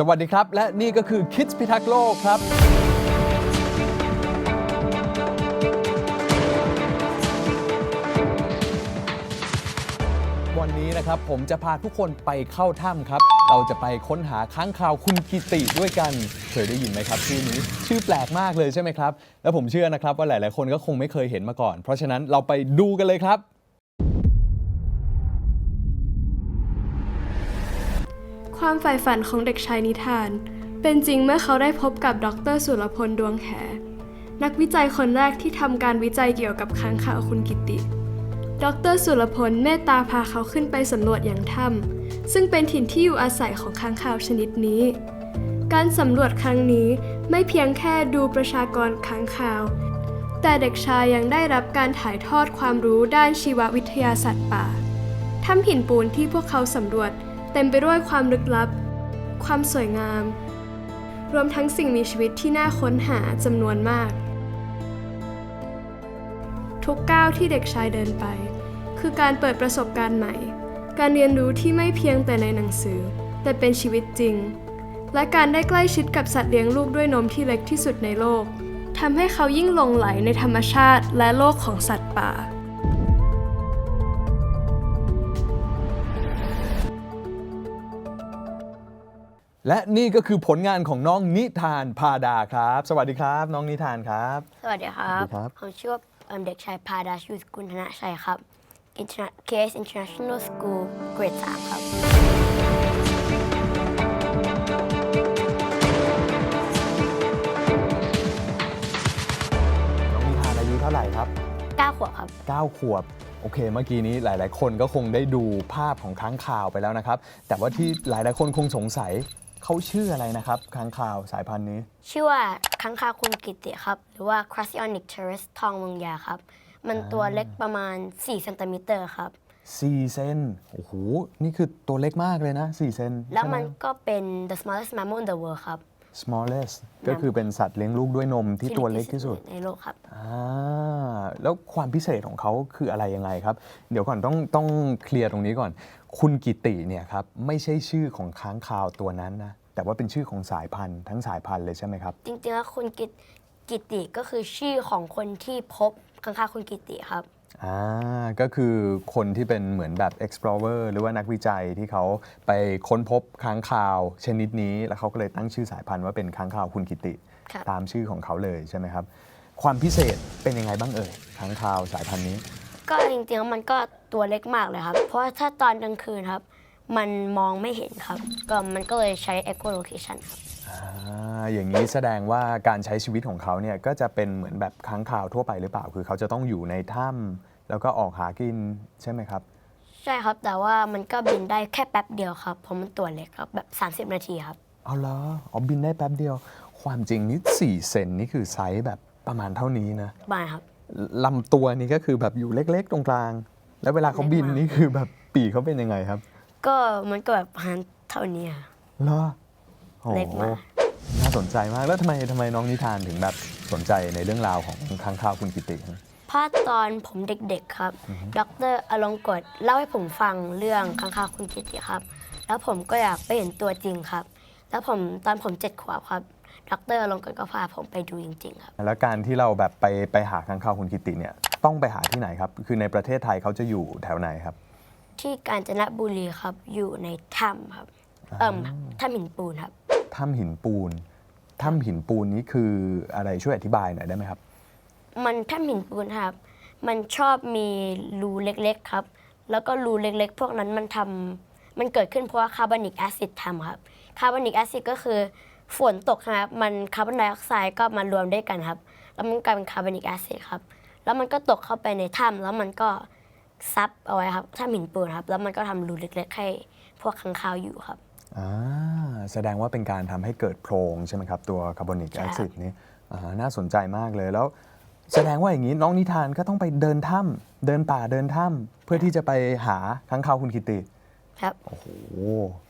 สวัสดีครับ และนี่ก็คือ Kids พิทักษ์โลกครับ วันนี้นะครับผมจะพาทุกคนไปเข้าถ้ำครับ เราจะไปค้นหาค้างคาวคุณกิติด้วยกัน เคยได้ยินไหมครับชื่อนี้ชื่อแปลกมากเลยใช่ไหมครับ แล้วผมเชื่อนะครับว่าหลาย ๆ คนก็คงไม่เคยเห็นมาก่อน เพราะฉะนั้นเราไปดูกันเลยครับ ความใฝ่ฝันของเด็กชายนิทาน เป็นจริงเมื่อเขาได้พบกับดรสุรพลดวงแข นักวิจัยคนแรกที่ทำการวิจัยเกี่ยวกับค้างคาวคุณกิติ ดรสุรพลเมตตาพาเขาขึ้นไปสำรวจอย่างถ้ำซึ่งเป็นถิ่นที่อยู่อาศัยของค้างคาวชนิดนี้ การสำรวจครั้งนี้ไม่เพียงแค่ดูประชากรค้างคาว แต่เด็กชายยังได้รับการถ่ายทอดความรู้ด้านชีววิทยาสัตว์ป่าถ้ำหินปูนที่พวกเขาสำรวจ เต็มไปด้วยความลึกลับ ความสวยงาม รวมทั้งสิ่งมีชีวิตที่น่าค้นหาจำนวนมาก ทุกก้าวที่เด็กชายเดินไป คือการเปิดประสบการณ์ใหม่ การเรียนรู้ที่ไม่เพียงแต่ในหนังสือ แต่เป็นชีวิตจริง และการได้ใกล้ชิดกับสัตว์เลี้ยงลูกด้วยนมที่เล็กที่สุดในโลกทำให้เขายิ่งหลงไหลในธรรมชาติและโลกของสัตว์ป่า และนี่ก็คือผลงานของน้องนิทานพาดาครับ สวัสดีครับ น้องนิทานครับ สวัสดีครับสวัสดีครับ ผมชื่อว่าเอิ่มเด็กชายพาดาชูสกุลธนชัยครับ Interna- KS International School เกรด3ครับ น้องนิทานอายุเท่าไหร่ครับ 9 ขวบครับ 9 ขวบ โอเค เมื่อกี้นี้หลาย ๆ คนก็คงได้ดูภาพของค้างคาวไปแล้วนะครับ แต่ว่าที่หลาย ๆ คนคงสงสัย เขาชื่ออะไรนะครับค้างคาวสายพันธุ์นี้ ชื่อว่าค้างคาวคุณกิติครับ หรือว่า Crassionic Terrace ทองเมืองยาครับ มันตัวเล็กประมาณ4เซนติเมตรครับ 4 เซนโอ้โห นี่คือตัวเล็กมากเลยนะ4เซนแล้วมันใช่ไห ก็เป็น the smallest mammal in the world ครับ smallest ก็คือเป็นสัตว์เลี้ยงลูกด้วยนมที่ตัวเล็กที่สุด ในโลกครับ อ่า แล้วความพิเศษของเขาคืออะไรยังไงครับ เดี๋ยวก่อนต้องต้องเคลียร์ตรงนี้ก่อน คุณกิติเนี่ยครับไม่ใช่ชื่อของค้างคาวตัวนั้นนะแต่ว่าเป็นชื่อของสายพันธุ์ทั้งสายพันธุ์เลยใช่ไหมครับ จริงๆแล้วคุณกิตกิติก็คือชื่อของคนที่พบค้างคาวคุณกิติครับอ่าก็คือคนที่เป็นเหมือนแบบ explorer หรือว่านักวิจัยที่เขาไปค้นพบค้างคาวชนิดนี้ แล้วเขาก็เลยตั้งชื่อสายพันธุ์ว่าเป็นค้างคาวคุณกิติครับตามชื่อของเขาเลยใช่ไหมครับ ความพิเศษเป็นยังไงบ้างเอ่ยค้างคาวสายพันธุ์นี้ ก็จริงๆแล้วมันก็ตัวเล็กมากเลยครับ เพราะว่าถ้าตอนกลางคืนครับ มันมองไม่เห็นครับ ก็มันก็เลยใช้ echolocation ครับอ่าอย่างนี้แสดงว่าการใช้ชีวิตของเขาเนี่ยก็จะเป็นเหมือนแบบค้างคาวทั่วไปหรือเปล่า คือเขาจะต้องอยู่ในถ้ำแล้วก็ออกหากินใช่ไหมครับ ใช่ครับ แต่ว่ามันก็บินได้แค่แป๊บเดียวครับ เพราะมันตัวเล็กครับแบบ 30 นาทีครับ เอาเหรออ๋อบินได้แป๊บเดียว ความจริงนี่4เซนนี่คือไซส์แบบ ประมาณเท่านี้นะบ้านครับลำตัวนี่ก็คือแบบอยู่เล็ก ๆ ตรงกลาง แล้วเวลาเขาบินนี่คือแบบปีกเขาเป็นยังไงครับ ก็มันก็แบบประมาณเท่านี้ครับเหรอโอ้เล็กมาก น่าสนใจมากแล้วทำไมทำไมน้องนิทานถึงแบบสนใจในเรื่องราวของค้างคาวคุณกิติฮะเพราะตอนผมเด็กๆครับ ดรอลงกฎเล่าให้ผมฟังเรื่องค้างคาวคุณกิติครับ แล้วผมก็อยากไปเห็นตัวจริงครับ แล้วผมตอนผมเจ็ดขวบครับ ดรอลงกฎก็พาผมไปดูจริง ๆ ครับ แล้วการที่เราแบบไปไปหาค้างคาวคุณกิติเนี่ยต้องไปหาที่ไหนครับ คือในประเทศไทยเขาจะอยู่แถวไหนครับ ที่กาญจนบุรีครับอยู่ในถ้ำครับเอิ่มถ้ำหินปูนครับ ถ้ำหินปูน ถ้ำหินปูนนี้คืออะไรช่วยอธิบายหน่อยได้ไหมครับ มันถ้ำหินปูนครับ มันชอบมีรูเล็กๆครับ แล้วก็รูเล็กๆ พวกนั้นมันทำมันเกิดขึ้นเพราะว่าคาร์บอนิกแอซิดทำครับคาร์บอนิกแอซิดก็คือ ฝนตกครับมันคาร์บอนไดออกไซด์ก็มารวมด้วยกันครับ แล้วมันกลายเป็นคาร์บอนิกแอซิดครับ แล้วมันก็ตกเข้าไปในถ้ำแล้วมันก็ซับเอาไว้ครับถ้ำหินปูนครับ แล้วมันก็ทำรูเล็กๆให้พวกค้างคาวอยู่ครับอ่าแสดงว่าเป็นการทำให้เกิดโพรงใช่ไหมครับ ตัวคาร์บอนิกแอซิดนี้อ่าน่าสนใจมากเลยแล้ว แสดงว่าอย่างนี้น้องนิทานก็ต้องไปเดินถ้ำเดินป่าเดินถ้ำเพื่อที่จะไปหาค้างคาวคุณกิติ ครับ โอ้โห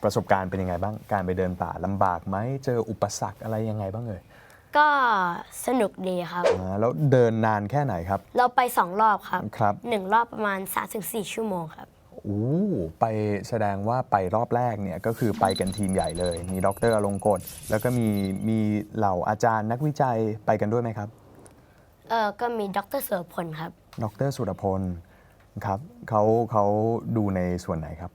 ประสบการณ์เป็นยังไงบ้าง การไปเดินป่าลำบากไหมเจออุปสรรคอะไรยังไงบ้างเอ่ยก็สนุกดีครับ อ่าแล้วเดินนานแค่ไหนครับ เราไปสองรอบครับครับ หนึ่งรอบประมาณ 3-4 ชั่วโมงครับ โอ้อู้ไปแสดงว่าไปรอบแรกเนี่ยก็คือไปกันทีมใหญ่เลย มีดรอลงกฎแล้วก็มีมีเหล่าอาจารย์นักวิจัยไปกันด้วยไหมครับ เออก็มีดรเสือพลครับ ดรสุรพลครับเขาเขาดูในส่วนไหนครับ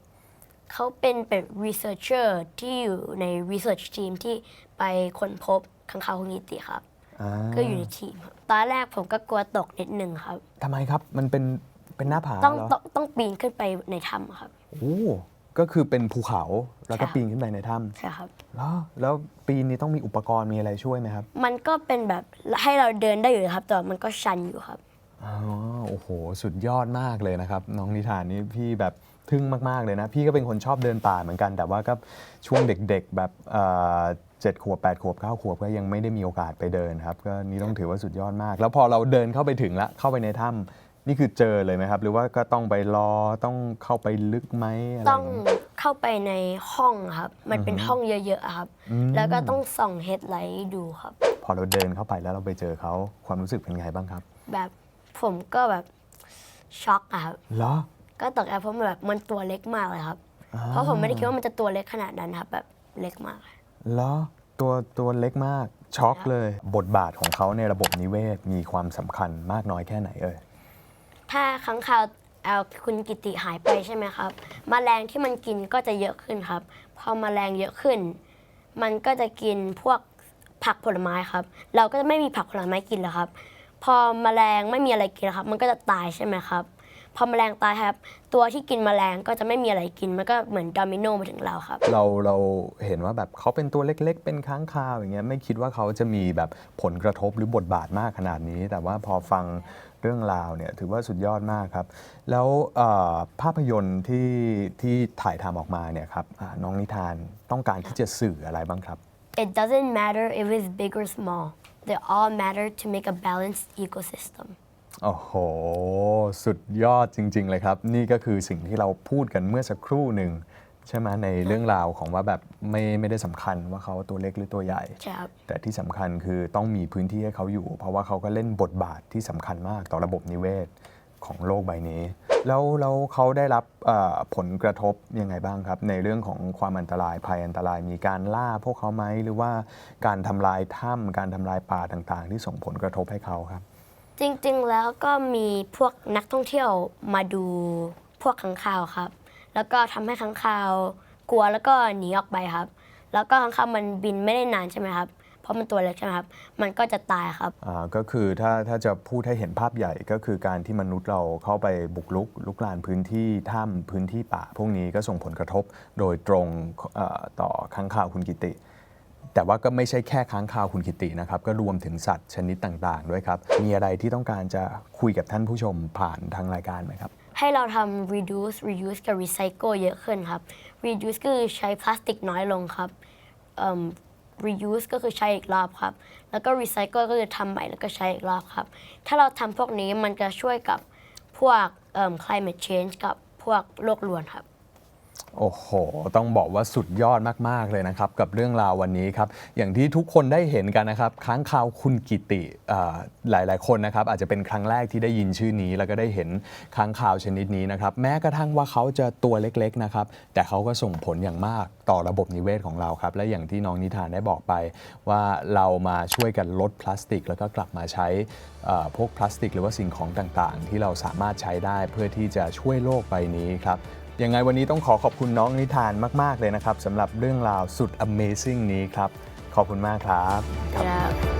เขาเป็นเป็น researcher ที่อยู่ใน research team ที่ไปค้นพบขังคาวคุงิติครับ อ่าก็อยู่ในทีมครับตอนแรกผมก็กลัวตกนิดนึงครับ ทำไมครับมันเป็นเป็นหน้าผาต้องเหรอต้องต้องปีนขึ้นไปในถ้ำครับ โอ้ก็คือเป็นภูเขาแล้วก็ใช่ ปีนขึ้นไปในถ้ใช่ครับำแล้วแล้วปีนนี้ต้องมีอุปกรณ์มีอะไรช่วยไหมครับมันก็เป็นแบบให้เราเดินได้อยู่ครับแต่มันก็ชันอยู่ครับ อ๋อโอ้โห สุดยอดมากเลยนะครับ น้องนิทานนี่พี่แบบ ทึ่งมากๆเลยนะ พี่ก็เป็นคนชอบเดินป่าเหมือนกัน แต่ว่าก็ช่วงเด็กๆแบบเอ่อเจ็ดขวบแปดขวบเก้าขวบก็ยังไม่ได้มีโอกาสไปเดินครับ ก็นี่ต้องถือว่าสุดยอดมาก แล้วพอเราเดินเข้าไปถึงละเข้าไปในถ้ำนี่คือเจอเลยไหมครับ หรือว่าก็ต้องไปรอต้องเข้าไปลึกไหมอะไรต้องเข้าไปในห้องครับ มันเป็นห้องเยอะๆอะครับ แล้วก็ต้องส่องเฮดไลท์ดูครับ พอเราเดินเข้าไปแล้วเราไปเจอเขาความรู้สึกเป็นไงบ้างครับ แบบผมก็แบบช็อกอะครับเหรอ ก็ตกใจเพราะมันแบบมันตัวเล็กมากเลยครับ เพราะผมไม่ได้คิดว่ามันจะตัวเล็กขนาดนั้นครับ แบบเล็กมากเหรอตัวตัวเล็กมากช็อกเลย บทบาทของเขาในระบบนิเวศมีความสำคัญมากน้อยแค่ไหนเอ่ยถ้าค้างคาวเอาคุณกิติหายไปใช่ไหมครับมแมลงที่มันกินก็จะเยอะขึ้นครับ พอมแมลงเยอะขึ้น มันก็จะกินพวกผักผลไม้ครับ เราก็จะไม่มีผักผลไม้กินแล้วครับ พอมแมลงไม่มีอะไรกินแล้วครับ มันก็จะตายใช่ไหมครับ พอมแมลงตายครับ ตัวที่กินแมลงก็จะไม่มีอะไรกิน มันก็เหมือนดอมิโนมาถึงเราครับ เราเราเห็นว่าแบบเขาเป็นตัวเล็กๆ เป็นค้างคาวอย่างเงี้ยไม่คิดว่าเขาจะมีแบบผลกระทบหรือบทบาทมากขนาดนี้ แต่ว่าพอฟังเรื่องราวเนี่ยถือว่าสุดยอดมากครับ แล้วเอ่อภาพยนตร์ที่ที่ถ่ายทำออกมาเนี่ยครับอ่าน้องนิทานต้องการที่จะสื่ออะไรบ้างครับ It doesn't matter if it's big or small they all matter to make a balanced ecosystem โอ้โห สุดยอดจริง ๆ เลยครับ นี่ก็คือสิ่งที่เราพูดกันเมื่อสักครู่หนึ่งใช่ไหมในเรื่องราวของว่าแบบไม่ไม่ได้สำคัญว่าเขาตัวเล็กหรือตัวใหญ่ ใช่ครับ แต่ที่สำคัญคือต้องมีพื้นที่ให้เขาอยู่ เพราะว่าเขาก็เล่นบทบาทที่สำคัญมากต่อระบบนิเวศของโลกใบนี้ แล้วแล้วเขาได้รับเอ่อผลกระทบยังไงบ้างครับ ในเรื่องของความอันตรายภัยอันตรายมีการล่าพวกเขาไหมหรือว่าการทำลายถ้ำการทำลายป่าต่างๆ ที่ส่งผลกระทบให้เขาครับ จริงๆ แล้วก็มีพวกนักท่องเที่ยวมาดูพวกค้างคาวครับ แล้วก็ทำให้ค้างคาวกลัวแล้วก็หนีออกไปครับ แล้วก็ค้างคาวมันบินไม่ได้นานใช่ไหมครับ เพราะมันตัวเล็กใช่ไหมครับ มันก็จะตายครับ อ่าก็คือถ้าถ้าจะพูดให้เห็นภาพใหญ่ก็คือการที่มนุษย์เราเข้าไปบุกรุกลุกลานพื้นที่ถ้ำพื้นที่ป่า พวกนี้ก็ส่งผลกระทบโดยตรงเอ่อต่อค้างคาวคุณกิติ แต่ว่าก็ไม่ใช่แค่ค้างคาวคุณกิตินะครับ ก็รวมถึงสัตว์ชนิดต่างๆ ด้วยครับ มีอะไรที่ต้องการจะคุยกับท่านผู้ชมผ่านทางรายการไหมครับ ให้เราทำ reduce reuse กับ recycle เยอะขึ้นครับ reduce ก็คือใช้พลาสติกน้อยลงครับ reuse ก็คือใช้อีกรอบครับ แล้วก็ recycle ก็คือทำใหม่แล้วก็ใช้อีกรอบครับ ถ้าเราทำพวกนี้มันจะช่วยกับพวก climate change กับพวกโลกรวนครับ โอ้โห ต้องบอกว่าสุดยอดมาก ๆ เลยนะครับ กับเรื่องราววันนี้ครับ อย่างที่ทุกคนได้เห็นกันนะครับค้างคาวคุณกิติอ่าหลาย ๆ คนนะครับ อาจจะเป็นครั้งแรกที่ได้ยินชื่อนี้ แล้วก็ได้เห็นค้างคาวชนิดนี้นะครับ แม้กระทั่งว่าเขาจะตัวเล็ก ๆ นะครับ แต่เขาก็ส่งผลอย่างมากต่อระบบนิเวศของเราครับ และอย่างที่น้องนิทานได้บอกไป ว่าเรามาช่วยกันลดพลาสติก แล้วก็กลับมาใช้พวกพลาสติก หรือว่าสิ่งของต่าง ๆ ที่เราสามารถใช้ได้เพื่อที่จะช่วยโลกใบนี้ครับ ยังไงวันนี้ต้องขอขอบคุณน้องนิทานมาก ๆ เลยนะครับสำหรับเรื่องราวสุด Amazing นี้ครับ ขอบคุณมากครับ ครับ